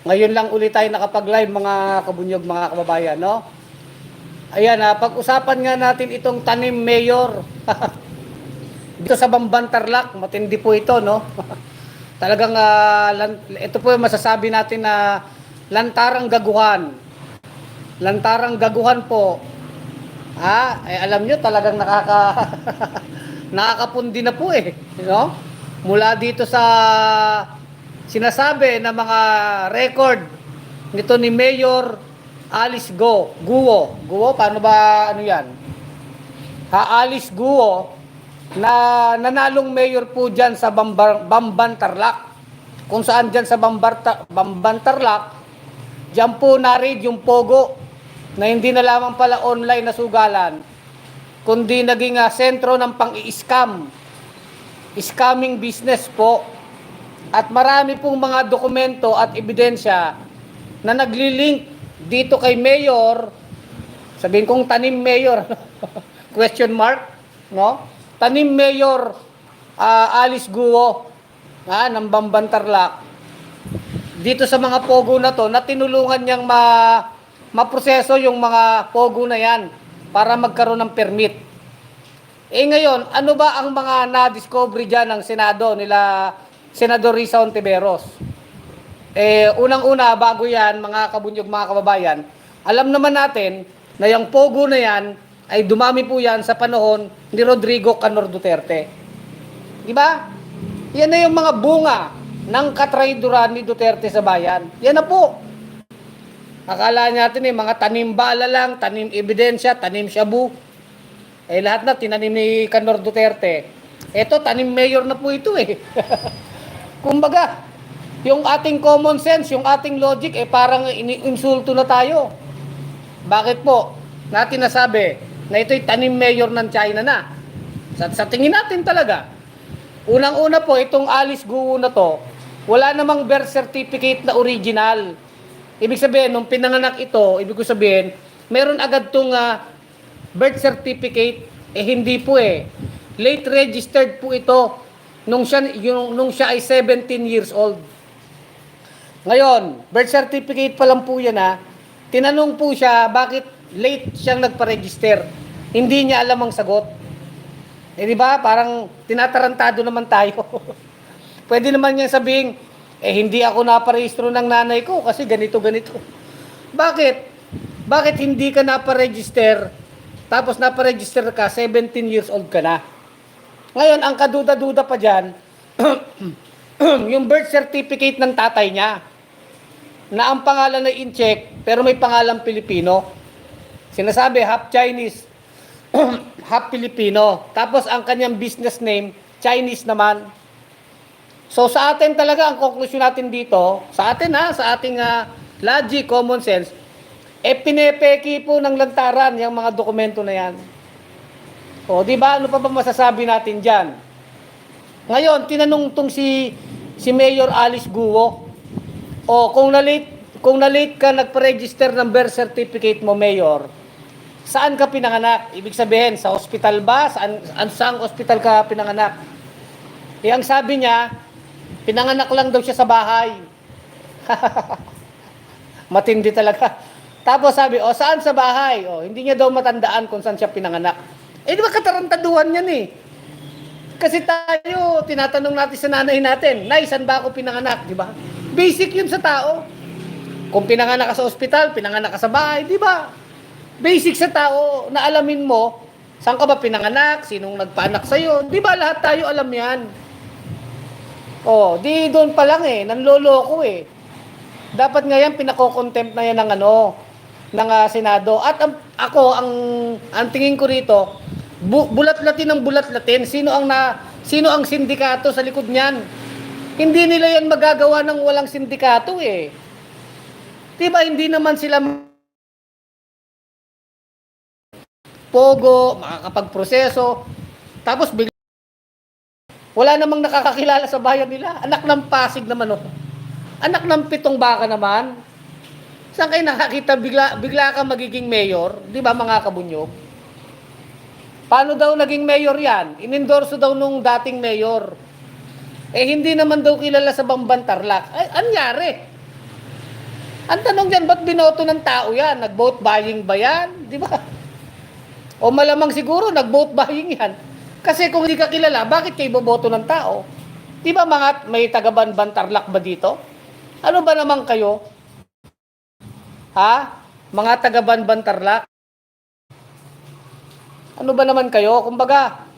Ngayon lang ulit tayo nakapag-live mga kabunyog, mga kababayan, no? Ayan, ah, pag-usapan nga natin itong tanim mayor. Dito sa Bambantarlak, matindi po ito, no? Talagang, ah, lan- ito po yung masasabi natin na lantarang gaguhan. Lantarang gaguhan po. Ha? Eh, alam nyo, talagang nakaka... nakakapundi na po eh. No? Mula dito sa sinasabi na mga record nito ni Mayor Alice Go, Guo. Guo, paano ba ano yan? Ha, Alice Guo, na nanalong mayor po dyan sa Bambar, Bamban Tarlac. Kung saan dyan sa Bambar, Bamban Tarlac, dyan po narid yung Pogo na hindi na lamang pala online na sugalan, kundi naging ah, sentro ng pang-i-scam. Scamming business po. At marami pong mga dokumento at ebidensya na naglilink dito kay Mayor, sabihin kong tanim Mayor, question mark, no? Tanim Mayor ah, Alice Guo, ah, ng Bambantarlak, dito sa mga pogo na to, na tinulungan niyang ma, maproseso yung mga pogo na yan para magkaroon ng permit. Eh ngayon, ano ba ang mga na-discovery dyan ng Senado nila Senador Risa Ontiveros? Eh, unang-una, bago yan, mga kabunyog, mga kababayan, alam naman natin na yung pogo na yan ay dumami po yan sa panahon ni Rodrigo Canor Duterte. Di ba? Yan na yung mga bunga ng katraiduran ni Duterte sa bayan. Yan na po. Akala natin eh, mga tanim bala lang, tanim ebidensya, tanim shabu. Eh lahat na tinanim ni Canor Duterte. Eto, tanim mayor na po ito eh. Kumbaga, yung ating common sense, yung ating logic, eh parang iniinsulto na tayo. Bakit po? Natin nasabi na ito'y tanim mayor ng China na. Sa, sa tingin natin talaga. Unang-una po, itong Alice Guo na to, wala namang birth certificate na original. Ibig sabihin, nung pinanganak ito, ibig ko sabihin, meron agad tong ah, birth certificate, eh hindi po eh. Late registered po ito nung siya, yung, nung siya ay 17 years old. Ngayon, birth certificate pa lang po yan ha. Tinanong po siya, bakit late siyang nagpa-register? Hindi niya alam ang sagot. Eh di ba? Parang tinatarantado naman tayo. Pwede naman niya sabihin, eh hindi ako naparehistro ng nanay ko kasi ganito ganito. Bakit? Bakit hindi ka naparegister tapos naparegister ka 17 years old ka na? Ngayon, ang kaduda-duda pa dyan, yung birth certificate ng tatay niya na ang pangalan ay in-check pero may pangalan Pilipino. Sinasabi half Chinese, half Filipino. Tapos ang kanyang business name, Chinese naman. So sa atin talaga, ang conclusion natin dito, sa atin ha, sa ating ah, logic, common sense, eh pinepeki po ng lantaran yung mga dokumento na yan. O, di ba? Ano pa ba masasabi natin diyan? Ngayon, tinanong tong si si Mayor Alice Guo, o kung na-late, kung na-late ka nagpa-register ng birth certificate mo, Mayor, saan ka pinanganak? Ibig sabihin, sa hospital ba? Saan, saan, saang hospital ka pinanganak? Eh, ang sabi niya, pinanganak lang daw siya sa bahay. Matindi talaga. Tapos sabi, o saan sa bahay? O, hindi niya daw matandaan kung saan siya pinanganak. Eh, di ba katarantaduhan yan eh? Kasi tayo, tinatanong natin sa nanay natin, Nay, saan ba ako pinanganak? Di ba? Basic yun sa tao. Kung pinanganak ka sa ospital, pinanganak ka sa bahay, di ba? Basic sa tao na alamin mo, saan ka ba pinanganak, sinong nagpaanak sa'yo. Di ba lahat tayo alam yan? Oh, di doon pa lang eh, nanloloko eh. Dapat nga yan, pinako-contempt na yan ng ano, ng ah, Senado. At ang, ako, ang, ang tingin ko rito, bu, bulat-latin ng bulat-latin. Sino ang na, sino ang sindikato sa likod niyan? Hindi nila yan magagawa ng walang sindikato eh. Diba, hindi naman sila pogo, makakapagproseso. Tapos bigla wala namang nakakakilala sa bayan nila. Anak ng Pasig naman oh. Anak ng pitong baka naman. Saan kayo nakakita bigla, bigla ka magiging mayor? Di ba mga kabunyog? Paano daw naging mayor yan? Inendorso daw nung dating mayor. Eh hindi naman daw kilala sa Bamban Tarlac. Ay, anyari? Ang tanong dyan, ba't binoto ng tao yan? Nag-vote buying ba yan? Di ba? O malamang siguro, nag-vote buying yan. Kasi kung hindi ka kilala, bakit kayo boboto ng tao? Di ba mga may taga-banban tarlak ba dito? Ano ba naman kayo? Ha? Mga taga-banban? Ano ba naman kayo? Kumbaga,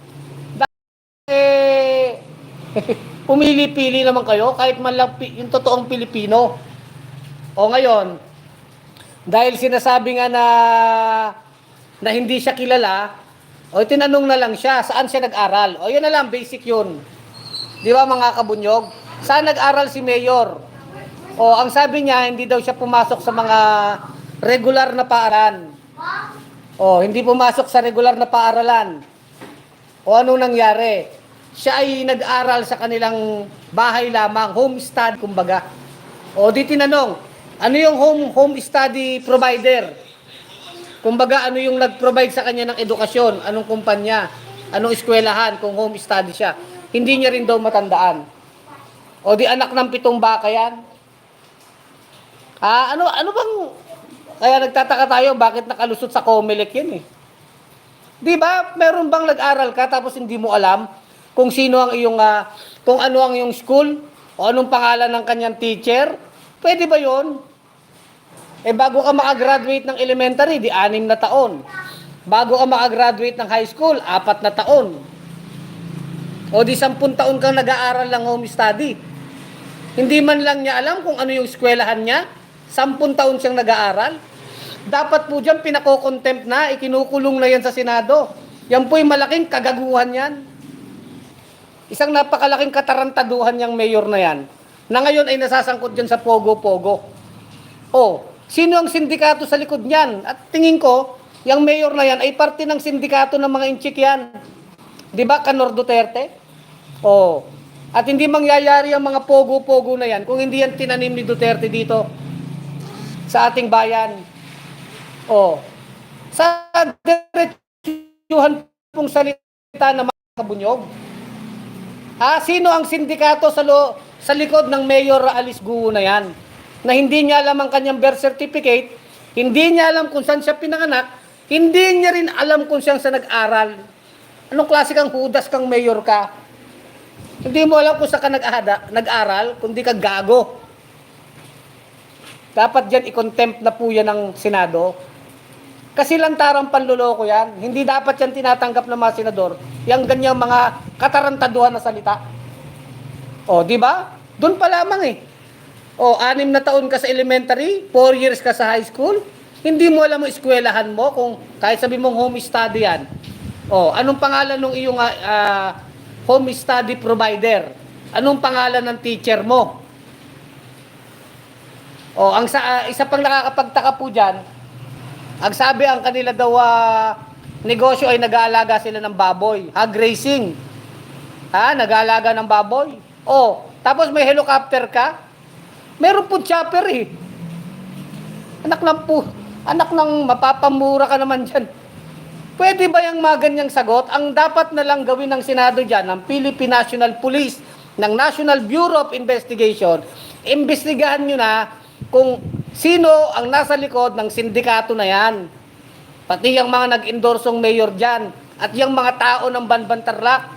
eh, pumili-pili naman kayo kahit man lang yung totoong Pilipino. O ngayon, dahil sinasabi nga na na hindi siya kilala, o tinanong na lang siya, saan siya nag-aral? O yun na lang, basic yun. Di ba mga kabunyog? Saan nag-aral si Mayor? O ang sabi niya, hindi daw siya pumasok sa mga regular na paaran. O hindi pumasok sa regular na paaralan. O ano nangyari? Siya ay nag-aral sa kanilang bahay lamang, home study kumbaga. O di tinanong, ano yung home home study provider? Kumbaga ano yung nag-provide sa kanya ng edukasyon, anong kumpanya, anong eskwelahan kung home study siya. Hindi niya rin daw matandaan. O di anak ng pitong baka yan. Ah, ano ano bang kaya nagtataka tayo bakit nakalusot sa Comelec yan eh. Di ba? Meron bang nag-aral ka tapos hindi mo alam kung sino ang iyong ah, kung ano ang iyong school o anong pangalan ng kanyang teacher? Pwede ba 'yon? Eh bago ka makagraduate ng elementary, di anim na taon. Bago ka makagraduate ng high school, apat na taon. O di sampun taon kang nag-aaral ng home study. Hindi man lang niya alam kung ano yung eskwelahan niya. Sampun taon siyang nag-aaral. Dapat po dyan pinako-contempt na, ikinukulong na yan sa Senado. Yan po yung malaking kagaguhan yan. Isang napakalaking katarantaduhan yung mayor na yan, na ngayon ay nasasangkot dyan sa Pogo-Pogo. Oh, sino ang sindikato sa likod niyan? At tingin ko, yung mayor na yan ay parte ng sindikato ng mga inchik yan. Di ba, Kanor Duterte? Oh. At hindi mangyayari ang mga pogo-pogo na yan kung hindi yan tinanim ni Duterte dito sa ating bayan. Oh. Sa diretsuhan pong salita ng mga kabunyog. Ha, sino ang sindikato sa lo, sa likod ng Mayor Alice Guo na yan? Na hindi niya alam ang kanyang birth certificate, hindi niya alam kung saan siya pinanganak, hindi niya rin alam kung saan siya nag-aral. Anong klase kang hudas kang mayor ka? Hindi mo alam kung saan ka nag-aral, kundi ka gago. Dapat dyan i-contempt na po yan ng Senado. Kasi lantarang panluloko yan. Hindi dapat yan tinatanggap ng mga senador. Yung ganyang mga katarantaduhan na salita. O, di ba? Doon pa lamang eh. O, anim na taon ka sa elementary, four years ka sa high school, hindi mo alam ang eskwelahan mo kung kahit sabi mong home study yan. O, anong pangalan ng iyong ah, home study provider? Anong pangalan ng teacher mo? O, ang sa, ah, isa pang nakakapagtaka po dyan, ang sabi ang kanila daw ah, negosyo ay nag-aalaga sila ng baboy. Hog racing. Ha? Nag-aalaga ng baboy. O, tapos may helicopter ka? Meron po chopper eh. Anak ng po, anak ng mapapamura ka naman dyan. Pwede ba yung mga ganyang sagot? Ang dapat na lang gawin ng Senado dyan, ng Philippine National Police, ng National Bureau of Investigation, imbestigahan nyo na kung sino ang nasa likod ng sindikato na yan. Pati yung mga nag-endorsong mayor dyan, at yung mga tao ng Banbantarlak.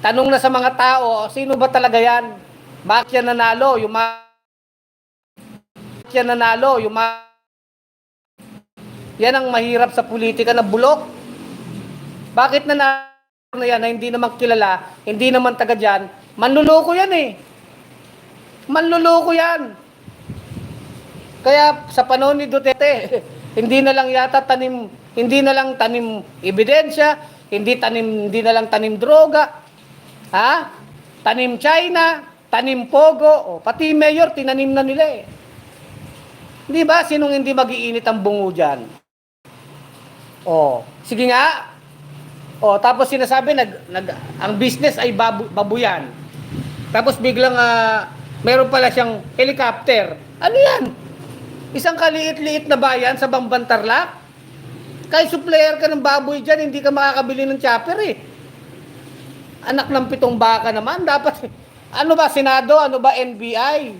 Tanong na sa mga tao, sino ba talaga yan? Bakit yan nanalo? Yung mga bakit yan nanalo? Yung mga yan ang mahirap sa politika na bulok. Bakit na na yan na hindi naman kilala, hindi naman taga dyan, manluloko yan eh. Manluloko yan. Kaya sa panahon ni Duterte, hindi na lang yata tanim, hindi na lang tanim ebidensya, hindi tanim, hindi na lang tanim droga, ha? Tanim China, tanim Pogo, o, pati mayor, tinanim na nila eh. Di ba? Sinong hindi magiinit ang bungo dyan? Oh, sige nga. Oh, tapos sinasabi nag, nag ang business ay babu, babuyan. Tapos biglang ah, meron pala siyang helicopter. Ano 'yan? Isang kaliit-liit na bayan sa Bambantarlak? Kahit supplier ka ng baboy dyan, hindi ka makakabili ng chopper eh. Anak ng pitong baka naman, dapat, ano ba, Senado, ano ba, NBI?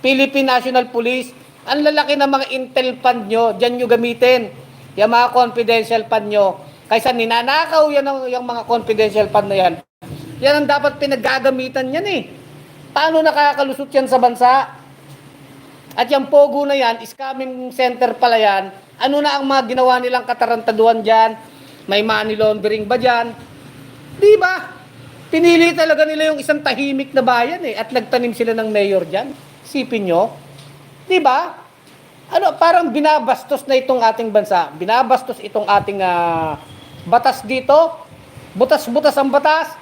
Philippine National Police. Ang lalaki ng mga intel fund nyo, dyan nyo gamitin. Yung mga confidential fund nyo. Kaysa ninanakaw yan ang, yung mga confidential fund na yan. Yan ang dapat pinaggagamitan yan eh. Paano nakakalusot yan sa bansa? At yung Pogo na yan, scamming center pala yan. Ano na ang mga ginawa nilang katarantaduhan dyan? May money laundering ba dyan? Di ba? Pinili talaga nila yung isang tahimik na bayan eh. At nagtanim sila ng mayor dyan. Sipin nyo. Di ba? Ano, parang binabastos na itong ating bansa. Binabastos itong ating ah, batas dito. Butas-butas ang batas.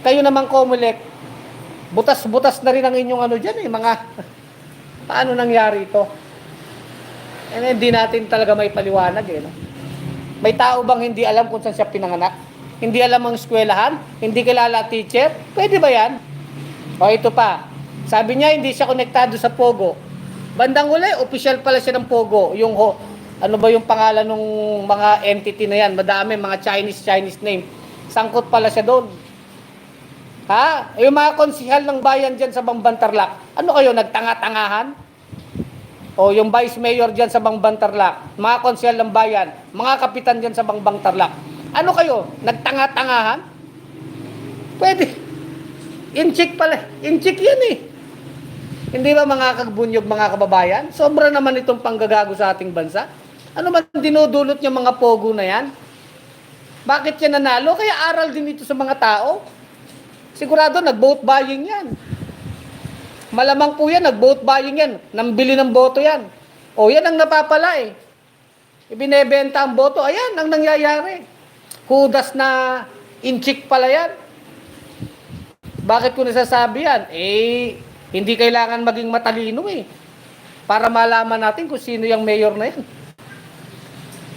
Kayo naman, Comelec, butas-butas na rin ang inyong ano dyan eh. Mga, paano nangyari ito? Eh, hindi natin talaga may paliwanag eh. No? May tao bang hindi alam kung saan siya pinanganak? Hindi alam ang eskwelahan? Hindi kilala teacher? Pwede ba yan? O ito pa. Sabi niya hindi siya konektado sa Pogo. Bandang uli, official pala siya ng Pogo. Yung ho, ano ba yung pangalan ng mga entity na yan? Madami, mga Chinese, Chinese name. Sangkot pala siya doon. Ha? Yung mga konsihal ng bayan dyan sa Bambantarlak, ano kayo, nagtanga-tangahan? O yung vice mayor dyan sa Bambantarlak, mga konsihal ng bayan, mga kapitan dyan sa Bambantarlak, ano kayo, nagtanga-tangahan? Pwede. Inchik pala. Inchik yan eh. Hindi ba mga kagbunyog, mga kababayan? Sobra naman itong panggagago sa ating bansa. Ano man dinudulot niya mga pogo na yan? Bakit siya nanalo? Kaya aral din ito sa mga tao. Sigurado, nag-vote buying yan. Malamang po yan, nag-vote buying yan. Nambili ng boto yan. O yan ang napapala eh. Ibinebenta ang boto. Ayan ang nangyayari. Kudas na inchik pala yan. Bakit ko nasasabi yan? Eh, hindi kailangan maging matalino eh. Para malaman natin kung sino yung mayor na yan.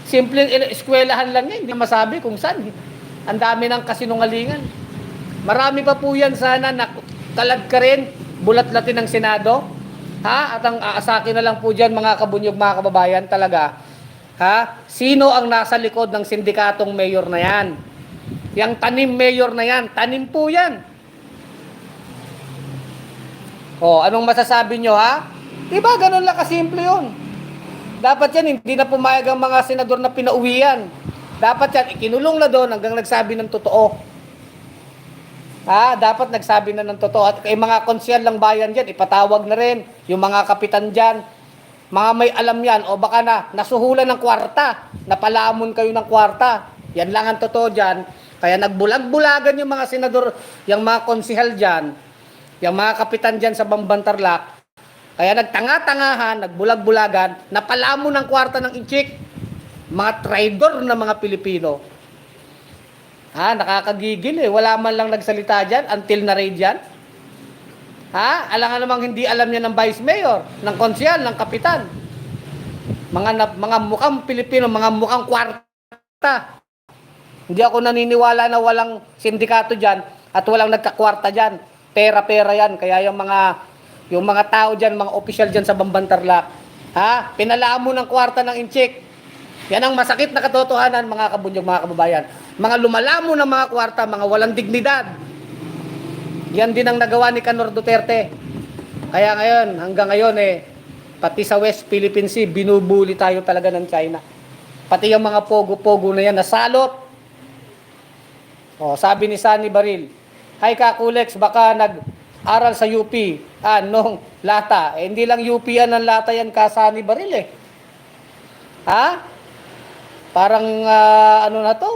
Simpleng il- eskwelahan lang yan. Hindi masabi kung saan. Ang dami ng kasinungalingan. Marami pa po yan sana na kalad ka rin, bulat-latin ng Senado. Ha? At ang aasakin na lang po dyan mga kabunyog, mga kababayan talaga. Ha? Sino ang nasa likod ng sindikatong mayor na yan? Yang tanim mayor na yan, tanim po yan. O, anong masasabi nyo ha? Diba ganun lang kasimple yun. Dapat yan, hindi na pumayag ang mga senador na pinauwian. Dapat yan, ikinulong na doon hanggang nagsabi ng totoo. Ha, dapat nagsabi na ng totoo. At kay mga konsyal lang bayan dyan, ipatawag na rin. Yung mga kapitan dyan, mga may alam yan, o baka na, nasuhulan ng kwarta, napalamon kayo ng kwarta. Yan lang ang totoo dyan. Kaya nagbulag-bulagan yung mga senador, yung mga konsihal dyan, yung mga kapitan dyan sa Bambantarlak, kaya nagtanga-tangahan, nagbulag-bulagan, napalamo ng kwarta ng inchik. Mga traidor na mga Pilipino. Ha, nakakagigil eh. Wala man lang nagsalita dyan until na raid yan. Ha? Alam nga namang hindi alam niya ng vice mayor, ng konsyal, ng kapitan. Mga, na, mga mukhang Pilipino, mga mukhang kwarta. Hindi ako naniniwala na walang sindikato dyan at walang nagkakwarta dyan. Pera-pera yan. Kaya yung mga yung mga tao dyan, mga official dyan sa Bambantarlak, ha? Pinalaan mo ng kwarta ng inchik. Yan ang masakit na katotohanan, mga kabunyog, mga kababayan. Mga lumalamo ng mga kwarta, mga walang dignidad. Yan din ang nagawa ni Canor Duterte. Kaya ngayon, hanggang ngayon eh, pati sa West Philippine Sea, binubuli tayo talaga ng China. Pati yung mga pogo-pogo na yan, nasalot. O, sabi ni Sunny Baril, Hi Kakulex, baka nag-aral sa UP. Anong lata? Eh, hindi lang UP yan ang lata yan ka Sunny Baril eh. Ha? Parang ah, ano na to?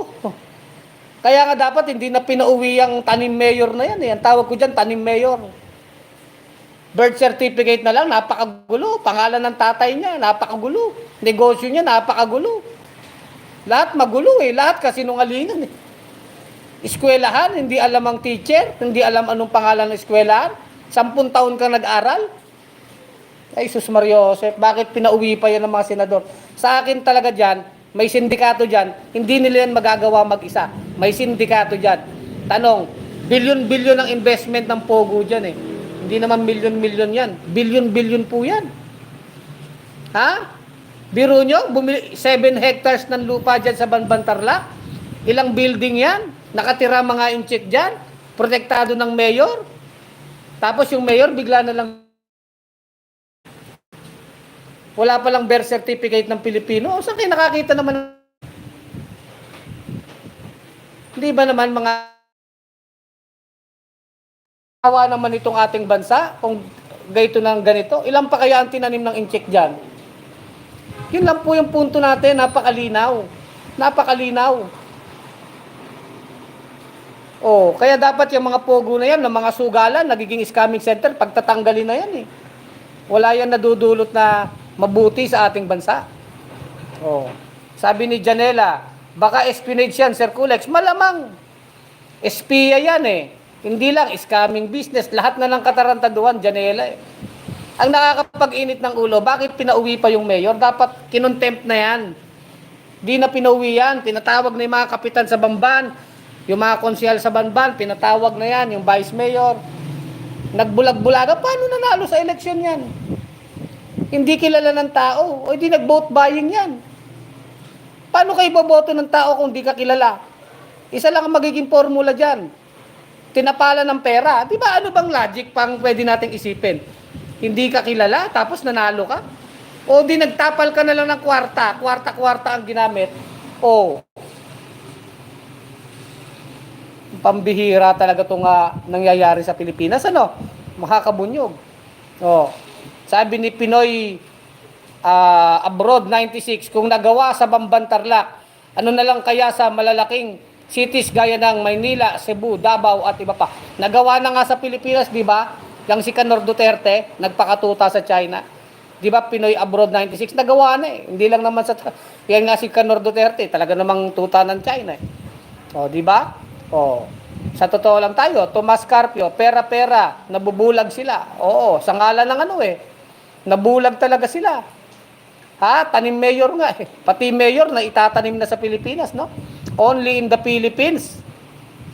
Kaya nga dapat hindi na pinauwi ang tanim mayor na yan eh. Ang tawag ko dyan, tanim mayor. Birth certificate na lang, napakagulo. Pangalan ng tatay niya, napakagulo. Negosyo niya, napakagulo. Lahat magulo eh. Lahat kasi nungalingan eh. Eskwelahan, hindi alam ang teacher, hindi alam anong pangalan ng eskwelahan. Sampung taon ka nag-aral. Ay, sus Mario Joseph, bakit pinauwi pa yan ng mga senador? Sa akin talaga dyan, may sindikato dyan, hindi nila yan magagawa mag-isa. May sindikato dyan. Tanong, bilyon-bilyon ang investment ng Pogo dyan eh. Hindi naman milyon-milyon yan. Bilyon-bilyon po yan. Ha? Biro nyo, bumili 7 hectares ng lupa dyan sa Banbantarlak. Ilang building yan? Nakatira mga inchik dyan? Protektado ng mayor? Tapos yung mayor bigla na lang Wala pa lang birth certificate ng Pilipino. O saan kayo nakakita naman? Hindi ba naman mga awa naman itong ating bansa kung gayto ng ganito? Ilan pa kaya ang tinanim ng incheck dyan? Yun lang po yung punto natin, napakalinaw. Napakalinaw. Oh, kaya dapat yung mga pogo na yan, ng mga sugalan, nagiging scamming center, pagtatanggalin na yan eh. Wala yan nadudulot na mabuti sa ating bansa. Oh. Sabi ni Janela, baka espionage yan, Sir Kulex. Malamang, espiya yan eh. Hindi lang, scamming business. Lahat na ng katarantaduhan, Janela eh. Ang nakakapag-init ng ulo, bakit pinauwi pa yung mayor? Dapat kinontempt na yan. Di na pinauwi yan. Tinatawag na yung mga kapitan sa Bamban, yung mga konsyal sa Bamban, pinatawag na yan, yung vice mayor. Nagbulag-bulaga, paano nanalo sa eleksyon yan? Hindi kilala ng tao, o hindi nag-vote buying yan. Paano kayo boboto ng tao kung di ka kilala? Isa lang ang magiging formula dyan. Tinapala ng pera. Di ba ano bang logic pang pwede nating isipin? Hindi ka kilala, tapos nanalo ka? O di nagtapal ka na lang ng kwarta, kwarta-kwarta ang ginamit. O, pambihira talaga itong ah, nangyayari sa Pilipinas, ano? Makakabunyog. O, sabi ni Pinoy ah, Abroad 96, kung nagawa sa Bamban Tarlac, ano na lang kaya sa malalaking cities gaya ng Maynila, Cebu, Davao at iba pa. Nagawa na nga sa Pilipinas, di ba? Yang si Canor Duterte, nagpakatuta sa China. Di ba Pinoy Abroad 96, nagawa na eh. Hindi lang naman sa, yan nga si Canor Duterte, talaga namang tuta ng China eh. O, di ba? O, sa totoo lang tayo, Tomas Carpio, pera-pera, nabubulag sila. Oo, sa ngalan ng ano eh. Nabulag talaga sila. Ha? Tanim mayor nga eh. Pati mayor na itatanim na sa Pilipinas, no? Only in the Philippines.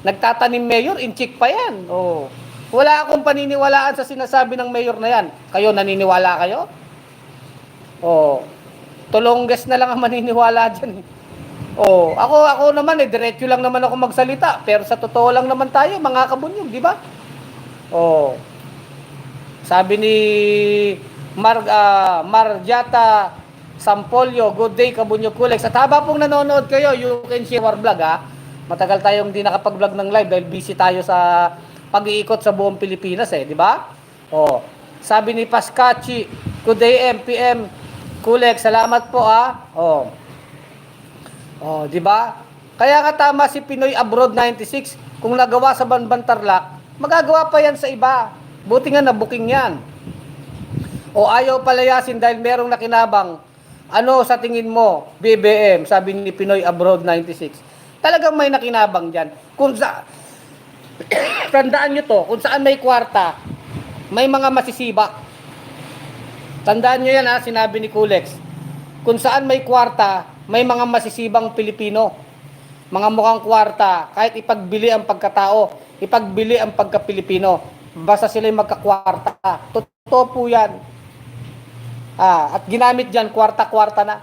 Nagtatanim mayor, inchik pa yan. Oh. Wala akong paniniwalaan sa sinasabi ng mayor na yan. Kayo, naniniwala kayo? Oh. Tulongges na lang ang maniniwala dyan. Oh, ako ako naman eh diretso lang naman ako magsalita, pero sa totoo lang naman tayo mga kabunyog, di ba? Oh. Sabi ni Mar ah, Marjata Sampolio, good day Kabunyog Kulex. At haba pong nanonood kayo, you can share our vlog ha. Matagal tayong hindi nakapag-vlog ng live dahil busy tayo sa pag-iikot sa buong Pilipinas eh, di ba? Oh. Sabi ni Pascachi, good day MPM Kulex, salamat po ha. Oh. Oh, di ba? Kaya nga tama si Pinoy Abroad 96, kung nagawa sa Banban Tarlac, magagawa pa yan sa iba. Buti nga na booking yan. O ayaw palayasin dahil merong nakinabang. Ano sa tingin mo, BBM, sabi ni Pinoy Abroad 96. Talagang may nakinabang dyan. Kung sa, tandaan nyo to, kung saan may kwarta, may mga masisibak. Tandaan nyo yan ha, sinabi ni Kulex. Kung saan may kwarta, may mga masisibang Pilipino. Mga mukhang kwarta, kahit ipagbili ang pagkatao, ipagbili ang pagka-Pilipino. Basta sila yung magkakwarta. Totoo po yan. Ah, at ginamit dyan, kwarta-kwarta na.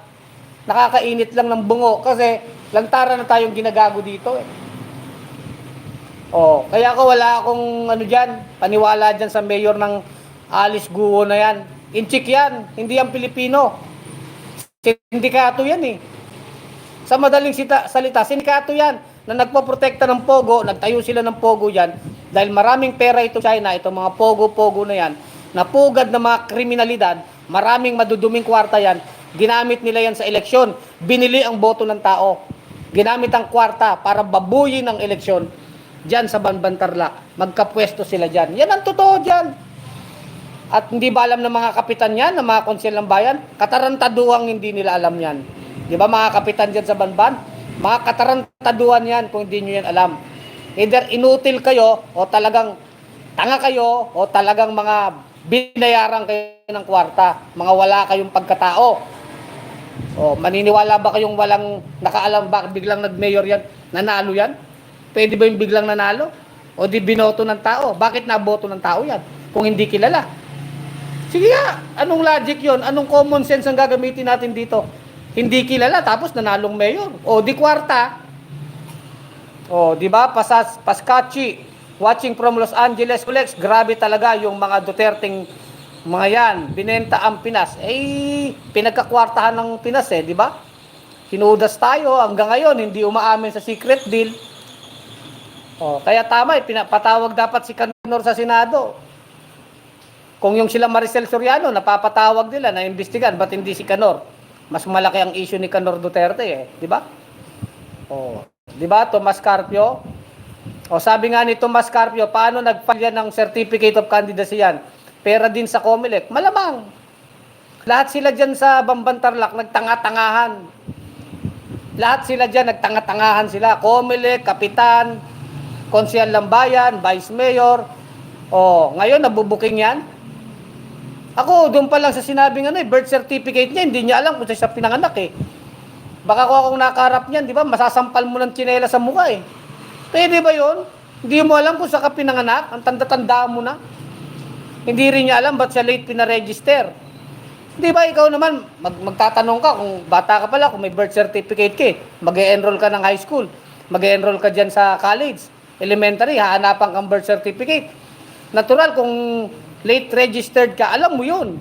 Nakakainit lang ng bungo kasi lantara na tayong ginagago dito eh. Oh, kaya ako wala akong ano diyan, paniwala diyan sa mayor ng Alice Guo na yan. Inchik yan, hindi yan Pilipino. Sindikato yan eh. Sa madaling sita, salita, sindikato yan na nagpoprotekta ng Pogo, nagtayo sila ng Pogo yan dahil maraming pera ito China, itong mga Pogo-Pogo na yan, napugad ng mga kriminalidad, maraming maduduming kwarta yan, ginamit nila yan sa eleksyon, binili ang boto ng tao, ginamit ang kwarta para babuyin ang eleksyon dyan sa Banbantarla, magkapwesto sila dyan. Yan ang totoo dyan. At hindi ba alam ng mga kapitan yan, ng mga konsil ng bayan? Katarantaduang hindi nila alam yan. Di ba mga kapitan dyan sa Banban? Mga katarantaduan yan kung hindi nyo yan alam. Either inutil kayo o talagang tanga kayo o talagang mga binayaran kayo ng kwarta. Mga wala kayong pagkatao. O, maniniwala ba kayong walang nakaalam ba biglang nag-mayor yan? Nanalo yan? Pwede ba yung biglang nanalo? O di binoto ng tao? Bakit naboto ng tao yan? Kung hindi kilala. Sige nga, anong logic yon? Anong common sense ang gagamitin natin dito? Hindi kilala, tapos nanalong mayor. O, di kwarta. O, di ba? Pasas, Pascachi, watching from Los Angeles. Kulex, grabe talaga yung mga Duterteng Mga yan, binenta ang Pinas. Eh, pinagkakwartahan ng Pinas eh, di ba? Hinudas tayo hanggang ngayon, hindi umaamin sa secret deal. Oh, kaya tama, eh, pinapatawag dapat si Canor sa Senado. Kung yung sila Maricel Soriano, napapatawag nila na imbestigan, ba't hindi si Canor? Mas malaki ang issue ni Canor Duterte eh, di ba? Oh, di ba, Tomas Carpio? O sabi nga ni Tomas Carpio, paano nagfile yan ng Certificate of Candidacy yan? Pera din sa COMELEC. Malamang. Lahat sila dyan sa Bambantarlak, nagtanga-tangahan. Lahat sila dyan, nagtanga-tangahan sila. COMELEC, Kapitan, Konsyal Lambayan, Vice Mayor. O, ngayon, nabubuking yan. Ako, doon pa lang sa sinabing ano, eh, birth certificate niya, hindi niya alam kung siya pinanganak eh. Baka kung akong nakaharap niyan, di ba, masasampal mo ng tsinela sa mukha eh. Pwede ba yun? Hindi mo alam kung saan ka pinanganak, ang tanda-tanda mo na. Hindi rin niya alam ba't siya late pinaregister. Di ba ikaw naman, mag magtatanong ka kung bata ka pala, kung may birth certificate ka, eh, mag-e-enroll ka ng high school, mag-e-enroll ka dyan sa college, elementary, hahanapan kang birth certificate. Natural, kung late registered ka, alam mo yun,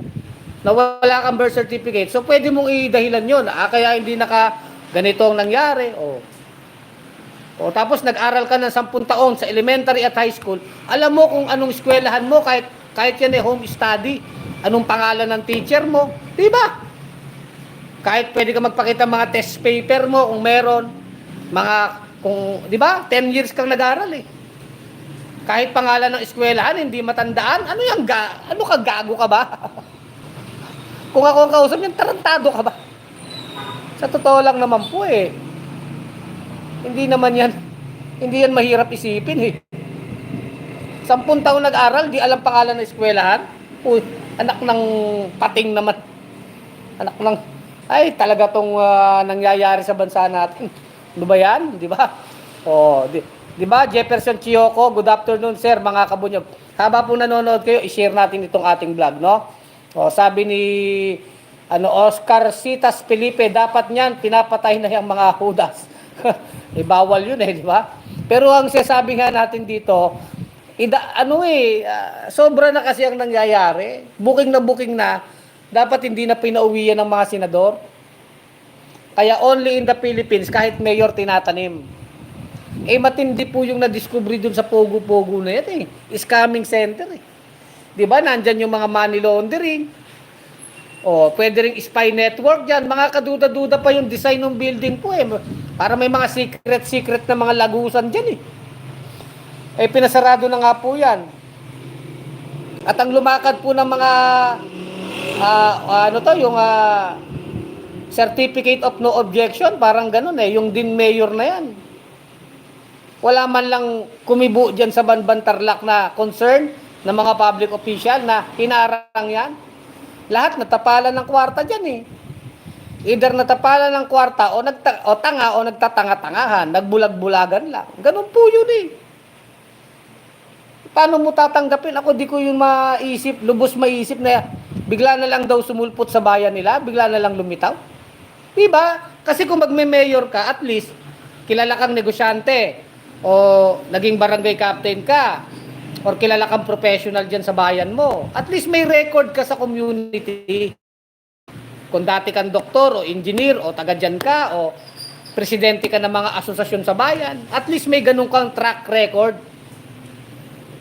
na wala kang birth certificate. So, pwede mong i-dahilan yun. Ah, kaya hindi naka ganito ang nangyari. O, o tapos nag-aral ka ng 10 taon sa elementary at high school, alam mo kung anong eskwelahan mo kahit kahit yan ay home study, anong pangalan ng teacher mo, 'di ba? Kahit pwede ka magpakita mga test paper mo kung meron, mga kung 'di ba? 10 years kang nag-aral eh. Kahit pangalan ng eskwelahan hindi matandaan, ano yang ga, ano ka gago ka ba? kung ako ang kausap niyan, tarantado ka ba? Sa totoo lang naman po eh. Hindi naman yan, hindi yan mahirap isipin eh. Sampung taon nag-aral, di alam pangalan ng eskwelahan. Uy, anak ng pating naman. Anak ng, ay talaga tong ah, nangyayari sa bansa natin. Ano ba yan? Di ba? Oh, di, di ba? Jefferson Chioco, good afternoon sir, mga kabunyog. Haba po nanonood kayo, i-share natin itong ating vlog, no? Oh, sabi ni ano Oscar Citas Felipe, dapat niyan pinapatay na yung mga hudas. eh, bawal yun eh, di ba? Pero ang sinasabi nga natin dito, ida, ano eh, ah, sobra na kasi ang nangyayari. Booking na booking na, dapat hindi na pinauwian ng mga senador. Kaya only in the Philippines, kahit mayor tinatanim. Eh matindi po yung na-discovery dun sa Pogo-Pogo na yan eh. Scamming center eh. Di ba? Nandyan yung mga money laundering. O, pwede ring spy network dyan. Mga kaduda-duda pa yung design ng building po eh. Para may mga secret-secret na mga lagusan dyan eh. Eh, pinasarado na nga po yan. At ang lumakad po ng mga, ah, ano to, yung ah, certificate of no objection, parang ganun eh, yung din mayor na yan. Wala man lang kumibo dyan sa Banbantarlak na concern ng mga public official na hinarang yan. Lahat natapalan ng kwarta dyan eh. Either natapalan ng kwarta o, nagta- o tanga o nagtatanga-tangahan, nagbulag-bulagan lang. Ganun po yun eh. Paano mo tatanggapin? Ako di ko yun maisip, lubos maisip na bigla na lang daw sumulpot sa bayan nila, bigla na lang lumitaw. Diba? Kasi kung magme-mayor ka, at least, kilala kang negosyante, o naging barangay captain ka, or kilala kang professional dyan sa bayan mo, at least may record ka sa community. Kung dati kang doktor, o engineer, o taga dyan ka, o presidente ka ng mga asosasyon sa bayan, at least may ganun kang track record.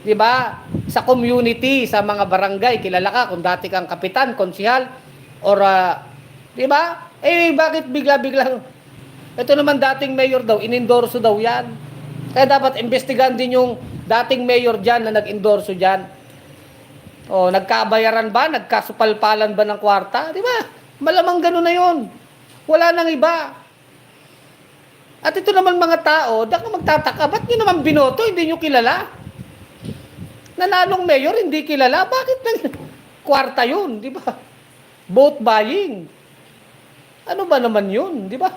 'di ba? Sa community, sa mga barangay, kilala ka kung dati kang kapitan, konsihal or ah, 'di ba? Eh bakit bigla-biglang ito naman dating mayor daw, inendorso daw 'yan. Kaya dapat imbestigahan din yung dating mayor diyan na nag-endorso diyan. Oh, nagkabayaran ba? Nagkasupalpalan ba ng kwarta? 'Di ba? Malamang gano'n na 'yon. Wala nang iba. At ito naman mga tao, da ka magtataka, ba't nyo naman binoto, hindi nyo kilala? nanalong mayor, hindi kilala. Bakit nang kwarta yun, di ba? Vote buying. Ano ba naman yun, di ba?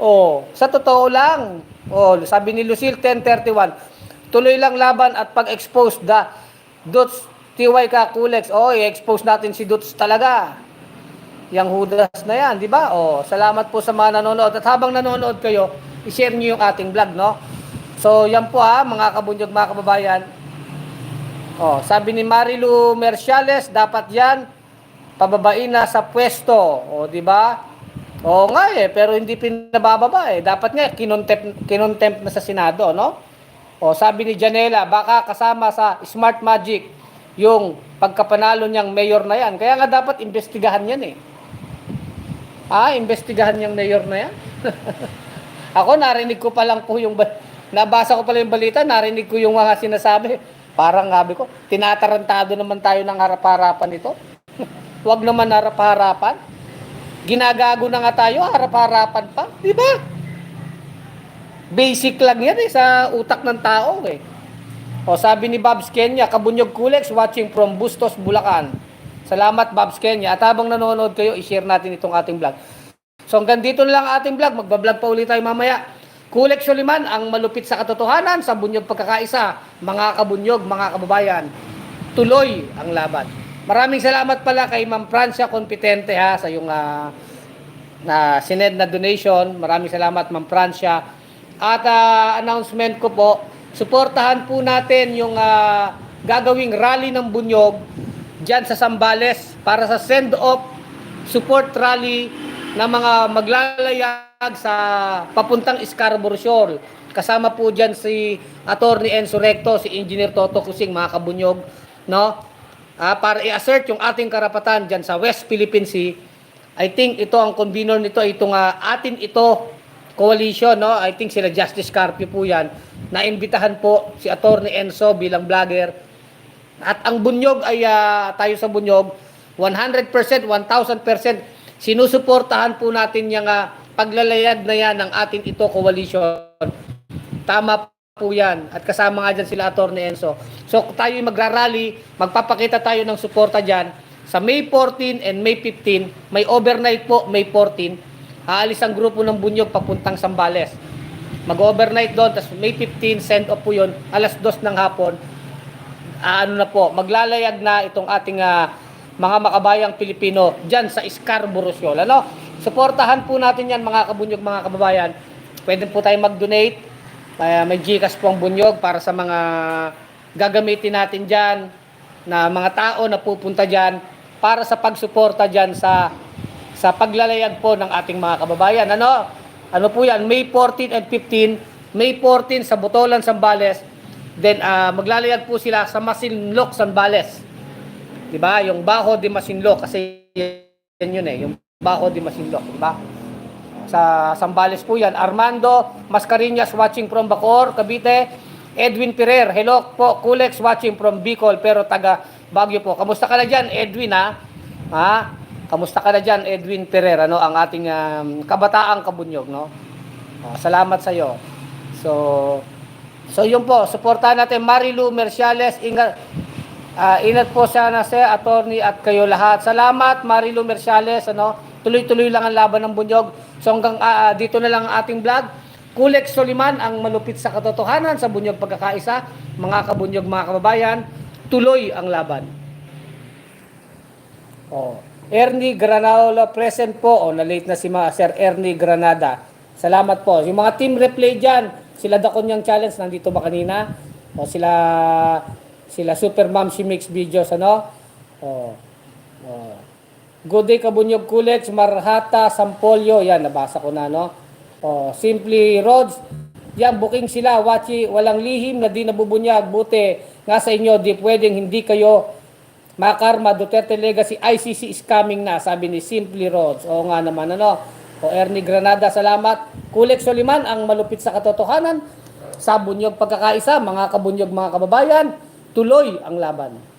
Oh, sa totoo lang. Oh, sabi ni Lucille 1031, tuloy lang laban at pag-expose da Dots TY ka Kulex. Oh, i-expose natin si Dots talaga. Yang hudas na yan, di ba? Oh, salamat po sa mga nanonood. At habang nanonood kayo, i-share niyo yung ating vlog, no? So, yan po ha, mga kabunyog, mga kababayan Oh, sabi ni Marilu Merciales, dapat yan pababain na sa pwesto. O, di ba? Oo nga eh, pero hindi pinabababa eh. Dapat nga, kinontempt, kinontempt na sa Senado, no? O, sabi ni Janela, baka kasama sa Smart Magic yung pagkapanalo niyang mayor na yan. Kaya nga dapat investigahan yan eh. Ah, investigahan niyang mayor na yan? Ako, narinig ko pa lang po yung... ba- Nabasa ko pala yung balita, narinig ko yung mga sinasabi. Parang sabi ko, tinatarantado naman tayo ng harap-harapan ito. Huwag naman harap-harapan. Ginagago na nga tayo, harap-harapan pa. Di ba? Basic lang yan eh, sa utak ng tao eh. O sabi ni Babs Kenya, Kabunyog Kulex watching from Bustos, Bulacan. Salamat Babs Kenya. At habang nanonood kayo, i-share natin itong ating vlog. So hanggang dito na lang ang ating vlog. Magbablog pa ulit tayo mamaya. Kulex Suliman, ang malupit sa katotohanan sa bunyog pagkakaisa. Mga kabunyog, mga kababayan. Tuloy ang laban. Maraming salamat pala kay Ma'am Francia Competente ha sa yung ah, na sined na donation. Maraming salamat Ma'am Francia. At ah, announcement ko po, suportahan po natin yung ah, gagawing rally ng Bunyog diyan sa Sambales para sa send-off support rally ng mga maglalayag sa papuntang Scarborough Shoal. Kasama po diyan si Attorney Enzo Recto, si Engineer Toto Kusing, mga kabunyog, no? Ah, para i-assert yung ating karapatan diyan sa West Philippine Sea. I think ito ang convener nito, itong ah, atin ito coalition, no? I think sila Justice Carpio po yan. Naimbitahan po si Attorney Enzo bilang vlogger. At ang bunyog ay ah, tayo sa bunyog, 100%, 1,000% sinusuportahan po natin yung ah, paglalayag na yan ng ating ito coalition. Tama po yan. At kasama nga dyan sila Atty. Enzo. So tayo yung magrarally, magpapakita tayo ng suporta dyan. Sa May 14 and May 15, may overnight po, May 14, aalis ang grupo ng Bunyog papuntang Sambales. Mag-overnight doon, tapos May 15, send off po yun, alas 2 ng hapon. Ah, ano na po, maglalayag na itong ating ah, mga makabayang Pilipino dyan sa Scarborough Shoal. Ano? Suportahan po natin yan mga kabunyog, mga kababayan. Pwede po tayo mag-donate. Kaya may Gcash po ang bunyog para sa mga gagamitin natin dyan na mga tao na pupunta dyan para sa pagsuporta dyan sa sa paglalayag po ng ating mga kababayan. Ano? Ano po yan? May 14 and 15. May 14 sa Botolan, Sambales. Then ah, maglalayag po sila sa Masinloc, Sambales. 'Di ba? Yung Baho de Masinloc kasi yan yun eh, yung Baho de Masinloc, 'di ba? Sa Sambales po yan. Armando Mascareñas watching from Bacoor, Cavite. Edwin Pereira, hello po. Kulex watching from Bicol pero taga Baguio po. Kamusta ka na dyan, Edwin ha? Ha? Kamusta ka na dyan, Edwin Pereira, no? Ang ating um, kabataang kabunyog, no? Oh, salamat sa iyo. So, so yun po, suportahan natin Marilu Merciales, ingat, ah, ingat po sana sa attorney at kayo lahat. Salamat Marilu Merciales, ano? Tuloy-tuloy lang ang laban ng bunyog. So hanggang ah, dito na lang ang ating vlog. Kulex Soliman, ang malupit sa katotohanan sa bunyog pagkakaisa. Mga kabunyog, mga kababayan, tuloy ang laban. Oh. Ernie Granada present po. Oh, na-late na si Ma, Sir Ernie Granada. Salamat po. Yung mga team replay dyan, sila Dakonyang Challenge, nandito ba kanina? O sila, sila Super Mom, she makes videos, ano? Oh. Oh. Day, Kabunyog Kulex, Marhata, Sampolyo. Yan, nabasa ko na, no? Oh, Simply Roads. Yan, booking sila. Wachi, walang lihim na di nabubunyag. Buti nga sa inyo, di pwedeng hindi kayo makarma. Duterte Legacy, ICC is coming na, sabi ni Simply Roads. Oo nga naman, ano? O Ernie Granada, salamat. Kulex Soliman, ang malupit sa katotohanan. Sa bunyog pagkakaisa, mga kabunyog, mga kababayan, tuloy ang laban.